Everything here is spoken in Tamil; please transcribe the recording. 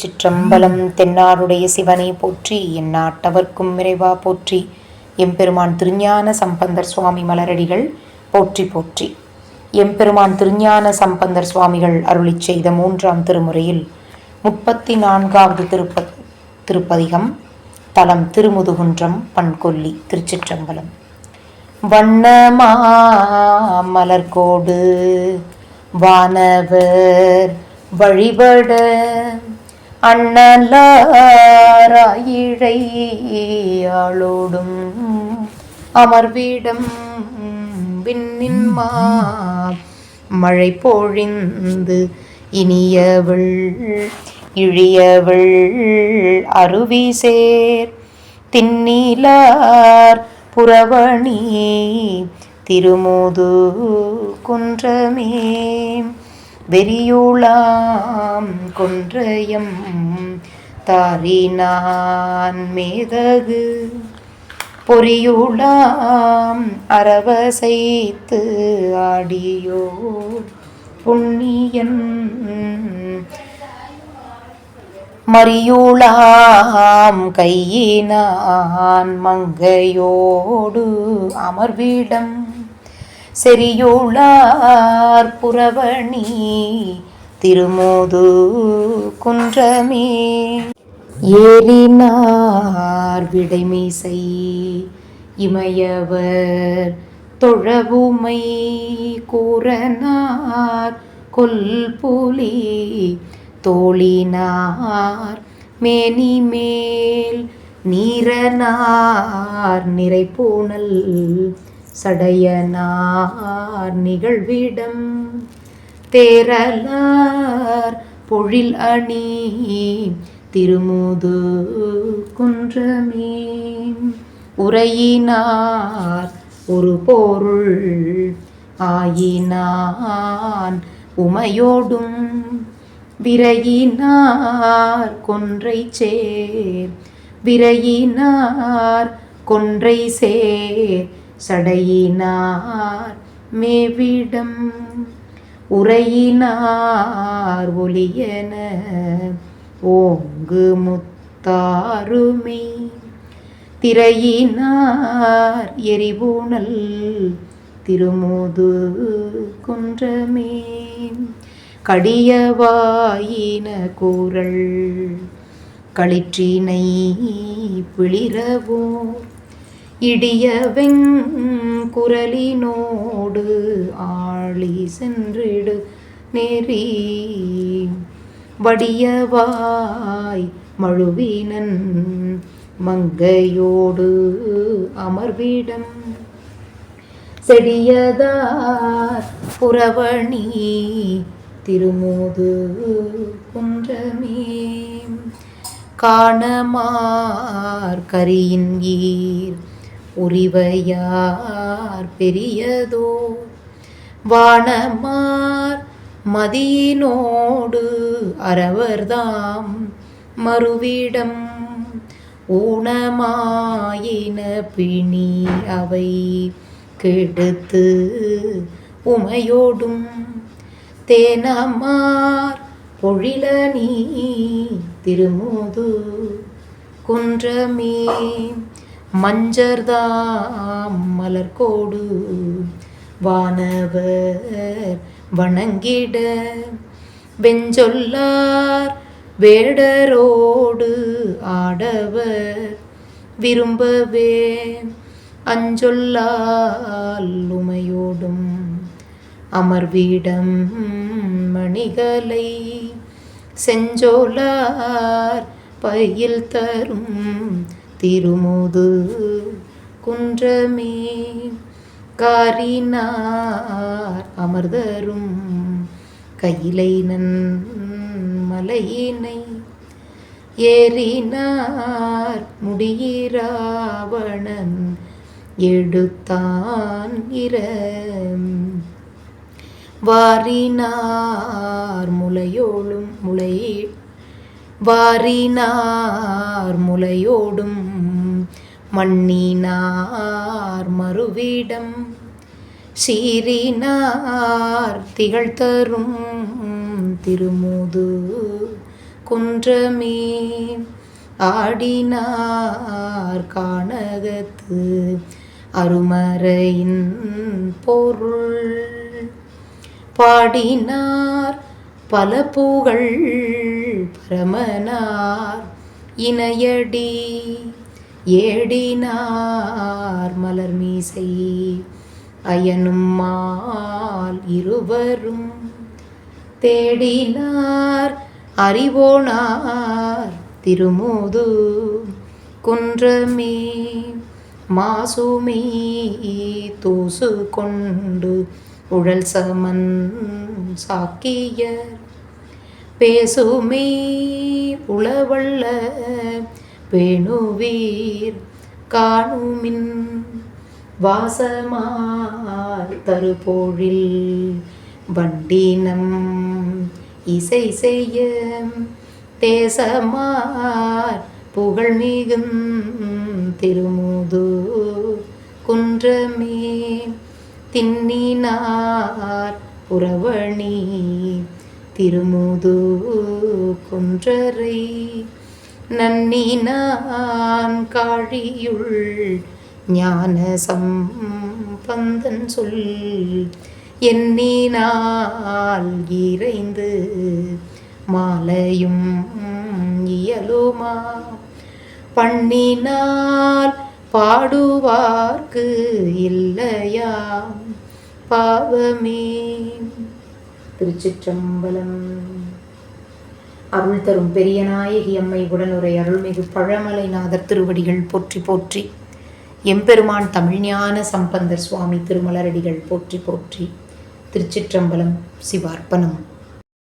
சிற்றம்பலம் தென்னாருடைய சிவனை போற்றி என் நாட்டவர்க்கும் விரைவா போற்றி. எம்பெருமான் திருஞான சம்பந்தர் சுவாமி மலரடிகள் போற்றி போற்றி. எம்பெருமான் திருஞான சம்பந்தர் சுவாமிகள் அருளி செய்த மூன்றாம் திருமுறையில் முப்பத்தி நான்காவது திருப்ப திருப்பதிகம் தலம் திருமுதுகுன்றம் பண்கொல்லி திருச்சிற்றம்பலம். வண்ணமா மலர்கோடு வானவர் வழிபட அண்ணலாராயிழையாளோடும் அமர்விடம் விண்ணின் மா மழை பொழிந்து இனியவள் இழியவள் அருவி சேர் தின்னிலார் புறவணி திருமுது குன்றமே வெறியுளாம் கொன்றையம் தாரினான் மேதகு. பொறியுளாம் அரவசைத்து ஆடியோ புண்ணியன். மறியுளாம் கையினான் மங்கையோடு அமர்விடம். செரியுளார் புறவணி திருமோது குன்றமே. ஏறினார் விடைமீசை இமையவர் தொழவுமை கூறனார் கொல்புலி தோழினார் மேனி மேல் நீரனார் நிறைப்பூனல் சடையனார் நிகழ்விடம் தேரலார் பொழில் அணி திருமுது குன்றமே. உரையினார் ஒரு பொருள் ஆயினான் உமையோடும் விரையினார் கொன்றை சேர். விரையினார் கொன்றை சேர். சடையினார் மேவிடம் உரையினார் ஒளியன ஓங்கு முத்தாருமே திரையினார் எரிபூணல் திருமுது குன்றமே. கடியவாயின கூறல் களிற்றினை பிளிரவோ இடியவெங் குரலினோடு ஆழி சென்றிடு நெறி வடியவாய் மழுவினன் மங்கையோடு அமர்விடம். செடியதார் புறவணி திருமோது குன்றமே. காணமார் கரியின் ஈர் உரிவையார் பெரியதோ? வானமார் மதியினோடு அறவர்தாம் மறுவிடம் ஊனமாயின பிணி அவை கெடுத்து உமையோடும். தேனமார் பொழில நீ திருமுது குன்றமே மஞ்சர்தாம் மலர்கோடு வானவர் வணங்கிட வெஞ்சொல்லார் வேடரோடு ஆடவர் விரும்பவே அஞ்சொல்லால் உமையோடும் அமர்வீடம் மணிகளை செஞ்சோலார் பையில் தரும் திருமுது குன்றமே. காரினார் அமர்தரும் கையிலை நன் மலையினை ஏறினார் முடியிராவணன் எடுத்தான் இரம் வாரினார் முளையோளும் முளை வாரினார் முலையோடும் மண்ணினார் மறுவீடம். சீரினார் திகழ் தரும் திருமுது குன்றமே. ஆடினார் கானகத்து அருமறையின் பொருள். பாடினார் பல புகழ் பரமனார் இணையடி ஏடினார் மலர் மீசை அயனும் மால் இருவரும் தேடினார் அறிவோனார் திருமூது குன்றமே மாசுமே தூசு கொண்டு உழல் சமன் சாக்கியர். பேசுமே உளவல்ல பேணுவீர் காணுமின் வாசமாய் தருபோழில் வண்டினம் இசை செய்ய தேசமார் புகழ் மிகும் திருமுது குன்றமே தின்னினார் புறவணி திருமுது குன்றரை நன்னினான் காழியுள் ஞான சம்பந்தன் சொல் எண்ணினால் இறைந்து மாலையும் இயலுமா? பண்ணினால் பாடுவார்க்கு இல்லையாம் பாவமே திருச்சிற்றம்பலம். அருள் தரும் பெரிய நாயகி அம்மை உடனுரை அருள்மிகு பழமலைநாதர் திருவடிகள் போற்றி போற்றி. எம்பெருமான் தமிழ்ஞான சம்பந்தர் சுவாமி திருமலரடிகள் போற்றி போற்றி. திருச்சிற்றம்பலம் சிவார்ப்பணம்.